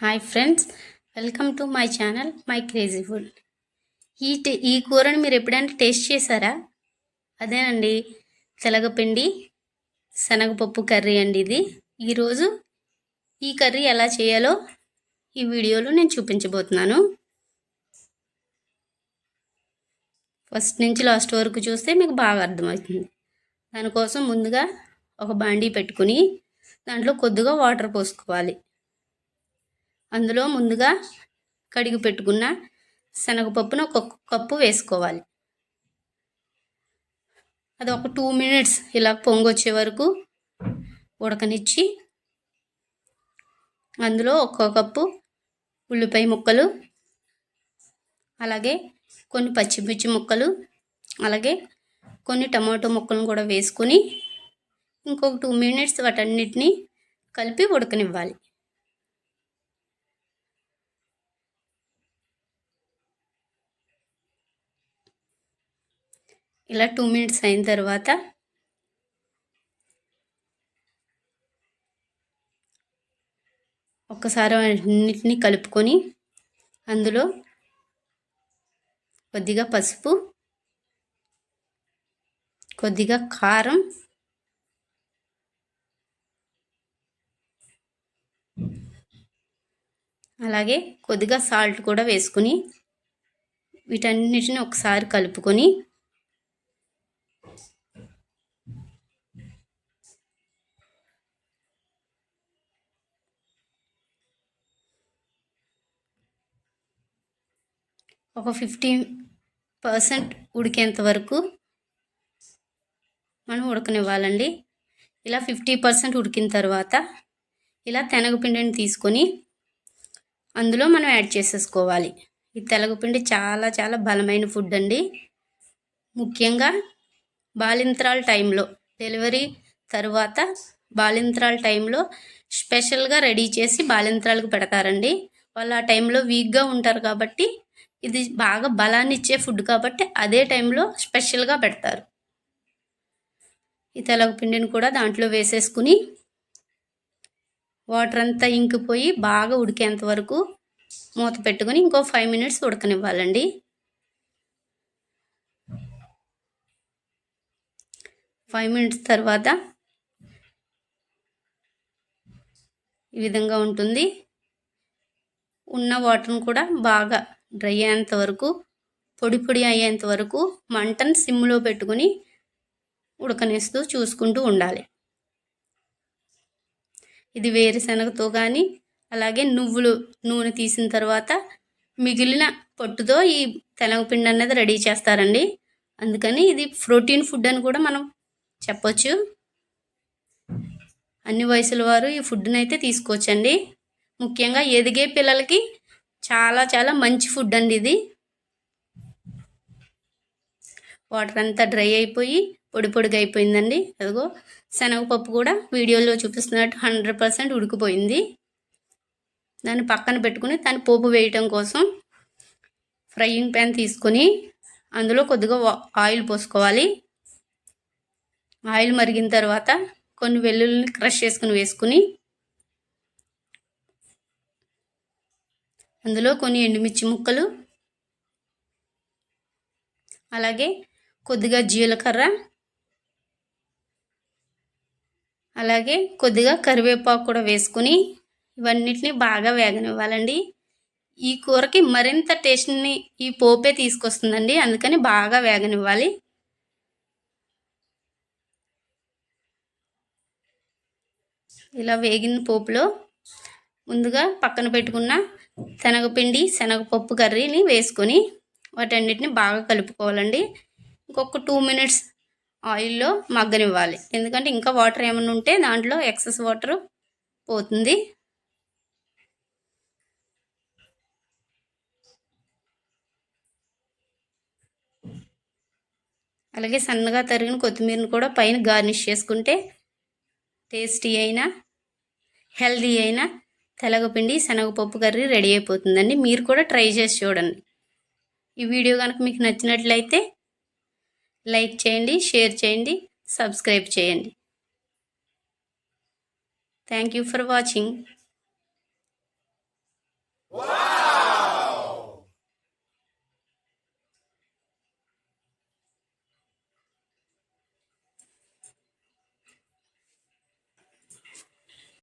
Hi friends welcome to my channel my crazy food ఈ టే- ఈ కూరని మీరు ఎప్పుడైనా టేస్ట్ చేశారా? అదేనండి తెలగపిండి శనగపప్పు కర్రీ అండి ఇది. ఈరోజు ఈ కర్రీ ఎలా చేయాలో ఈ వీడియోలో నేను చూపించబోతున్నాను. ఫస్ట్ నుంచి లాస్ట్ వరకు చూస్తే మీకు బాగా అర్థమవుతుంది. దానికోసం ముందుగా ఒక బాండీ పెట్టుకుని దాంట్లో కొద్దిగా వాటర్ పోసుకోవాలి. అందులో ముందుగా కడిగి పెట్టుకున్న శనగపప్పును ఒక కప్పు వేసుకోవాలి. అది ఒక టూ మినిట్స్ ఇలా పొంగొచ్చే వరకు ఉడకనిచ్చి అందులో ఒక్కో కప్పు ఉల్లిపాయ ముక్కలు అలాగే కొన్ని పచ్చిమిర్చి ముక్కలు అలాగే కొన్ని టమాటో ముక్కలను కూడా వేసుకొని ఇంకొక టూ మినిట్స్ వాటన్నిటిని కలిపి ఉడకనివ్వాలి. ఇలా టూ మినిట్స్ అయిన తర్వాత ఒక్కసారి అన్నిటిని కలుపుకొని అందులో కొద్దిగా పసుపు కొద్దిగా కారం అలాగే కొద్దిగా సాల్ట్ కూడా వేసుకుని వీటన్నిటిని ఒకసారి కలుపుకొని ఒక ఫిఫ్టీన్ పర్సెంట్ ఉడికేంత వరకు మనం ఉడకనివ్వాలండి. ఇలా ఫిఫ్టీ పర్సెంట్ ఉడికిన తర్వాత ఇలా తెనగపిండిని తీసుకొని అందులో మనం యాడ్ చేసేసుకోవాలి. ఈ తెలగపిండి చాలా చాలా బలమైన ఫుడ్ అండి. ముఖ్యంగా బాలింత్రాల టైంలో డెలివరీ తర్వాత బాలింత్రాల టైంలో స్పెషల్గా రెడీ చేసి బాలింత్రాలకు పెడతారండి. వాళ్ళు ఆ టైంలో వీక్గా ఉంటారు కాబట్టి ఇది బాగా బలాన్ని ఇచ్చే ఫుడ్ కాబట్టి అదే టైంలో స్పెషల్గా పెడతారు. ఈ తెలగపిండిని కూడా దాంట్లో వేసేసుకుని వాటర్ అంతా ఇంకిపోయి బాగా ఉడికేంత వరకు మూత పెట్టుకుని ఇంకో ఫైవ్ మినిట్స్ ఉడకనివ్వాలండి. ఫైవ్ మినిట్స్ తర్వాత ఈ విధంగా ఉంటుంది. ఉన్న వాటర్ని కూడా బాగా డ్రై అయ్యేంత వరకు పొడి పొడి అయ్యేంత వరకు మంటను సిమ్లో పెట్టుకుని ఉడకనేస్తూ చూసుకుంటూ ఉండాలి. ఇది వేరుశనగతో కానీ అలాగే నువ్వులు నూనె తీసిన తర్వాత మిగిలిన పొట్టుతో ఈ తెనగపిండి అనేది రెడీ చేస్తారండి. అందుకని ఇది ప్రోటీన్ ఫుడ్ అని కూడా మనం చెప్పొచ్చు. అన్ని వయసుల వారు ఈ ఫుడ్ని అయితే తీసుకోవచ్చండి. ముఖ్యంగా ఎదిగే పిల్లలకి చాలా చాలా మంచి ఫుడ్ అండి ఇది. వాటర్ అంతా డ్రై అయిపోయి పొడి పొడిగా అయిపోయిందండి. అదిగో శనగపప్పు కూడా వీడియోలో చూపిస్తున్నట్టు హండ్రెడ్ పర్సెంట్ ఉడికిపోయింది. దాన్ని పక్కన పెట్టుకుని దాన్ని పోపు వేయటం కోసం ఫ్రైయింగ్ ప్యాన్ తీసుకొని అందులో కొద్దిగా ఆయిల్ పోసుకోవాలి. ఆయిల్ మరిగిన తర్వాత కొన్ని వెల్లుల్లిని క్రష్ చేసుకుని వేసుకుని అందులో కొన్ని ఎండుమిర్చి ముక్కలు అలాగే కొద్దిగా జీలకర్ర అలాగే కొద్దిగా కరివేపాకు కూడా వేసుకుని ఇవన్నిటిని బాగా వేగనివ్వాలండి. ఈ కూరకి మరింత టేస్ట్ని ఈ పోపే తీసుకొస్తుందండి అందుకని బాగా వేగనివ్వాలి. ఇలా వేగిన పోపులో ముందుగా పక్కన పెట్టుకున్న శనగపిండి శనగపప్పు కర్రీని వేసుకొని వాటన్నిటిని బాగా కలుపుకోవాలండి. ఇంకొక టూ మినిట్స్ ఆయిల్లో మగ్గనివ్వాలి. ఎందుకంటే ఇంకా వాటర్ ఏమైనా ఉంటే దాంట్లో ఎక్సెస్ వాటర్ పోతుంది. అలాగే సన్నగా తరిగిన కొత్తిమీరను కూడా పైన గార్నిష్ చేసుకుంటే టేస్టీ అయినా హెల్దీ అయినా తెలగపిండి శనగపప్పు కర్రీ రెడీ అయిపోతుందండి. మీరు కూడా ట్రై చేసి చూడండి. ఈ వీడియో కనుక మీకు నచ్చినట్లయితే లైక్ చేయండి షేర్ చేయండి సబ్స్క్రైబ్ చేయండి. Thank you for watching.